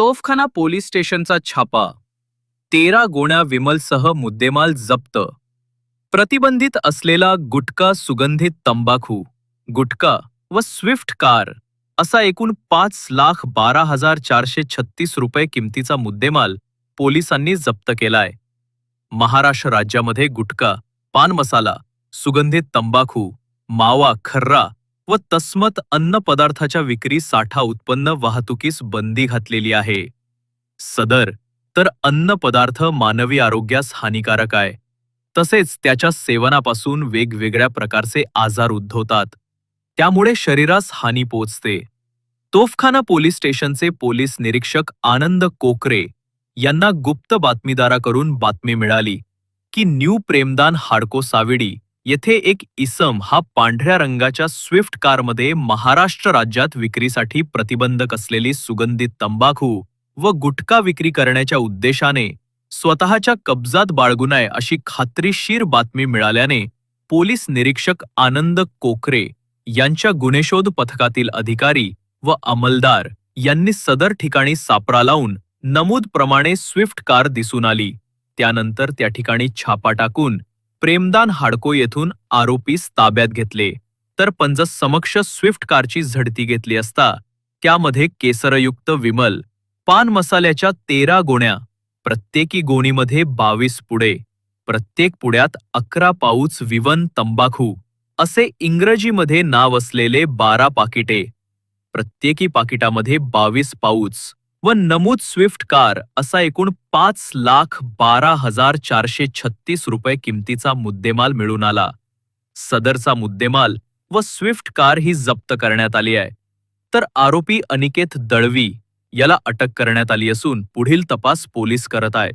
तोफखाना police स्टेशनचा छापा. तेरा गोण्या विमलसह मुद्देमाल जप्त. प्रतिबंधित असलेला गुटखा सुगंधित तंबाखू गुटखा व स्विफ्ट कार असा एकूण पाच लाख बारा हजार चारशे छत्तीस रुपये किमतीचा मुद्देमाल पोलिसांनी जप्त केलाय. महाराष्ट्र राज्यामध्ये गुटखा पान मसाला सुगंधित तंबाखू मावा खर्रा व तस्मत अन्न पदार्थाच्या विक्री साठा उत्पन्न वाहतुकीस बंदी घातलेली आहे. सदर तर अन्न पदार्थ मानवी आरोग्यास हानिकारक आहे. तसेच त्याच्या सेवनापासून वेगवेगळ्या प्रकारचे आजार उद्भवतात त्यामुळे शरीरास हानी पोचते तोफखाना पोलीस स्टेशनचे पोलीस निरीक्षक आनंद कोकरे यांना गुप्त बातमीदाराकडून बातमी मिळाली की न्यू प्रेमदान हाडको साविडी येथे एक इसम हा पांढऱ्या रंगाच्या स्विफ्ट कारमध्ये महाराष्ट्र राज्यात विक्रीसाठी प्रतिबंधक असलेली सुगंधित तंबाखू व गुटखा विक्री करण्याच्या उद्देशाने स्वतःच्या कब्जात बाळगुनाय अशी खात्रीशीर बातमी मिळाल्याने पोलीस निरीक्षक आनंद कोकरे यांच्या गुन्हेशोध पथकातील अधिकारी व अंमलदार यांनी सदर ठिकाणी सापळा लावून नमूद प्रमाणे स्विफ्ट कार दिसून आली. त्यानंतर त्या ठिकाणी छापा टाकून प्रेमदान हाडको येथून आरोपीस ताब्यात घेतले. तर पंजस समक्ष स्विफ्ट कारची झडती घेतली असता त्यामध्ये केसरयुक्त विमल पान मसाल्याच्या तेरा गोण्या प्रत्येकी गोणीमध्ये बावीस पुडे प्रत्येक पुड्यात अकरा पाऊच विवन तंबाखू असे इंग्रजीमध्ये नाव असलेले बारा पाकिटे प्रत्येकी पाकिटामध्ये बावीस पाऊच व नमूद स्विफ्ट कार असा एकूण पाच लाख बारा हजार चारशे छत्तीस रुपये किमतीचा मुद्देमाल मिळून आला. सदरचा मुद्देमाल व स्विफ्ट कार ही जप्त करण्यात आली आहे. तर आरोपी अनिकेत दळवी याला अटक करण्यात आली असून पुढील तपास पोलीस करत आहेत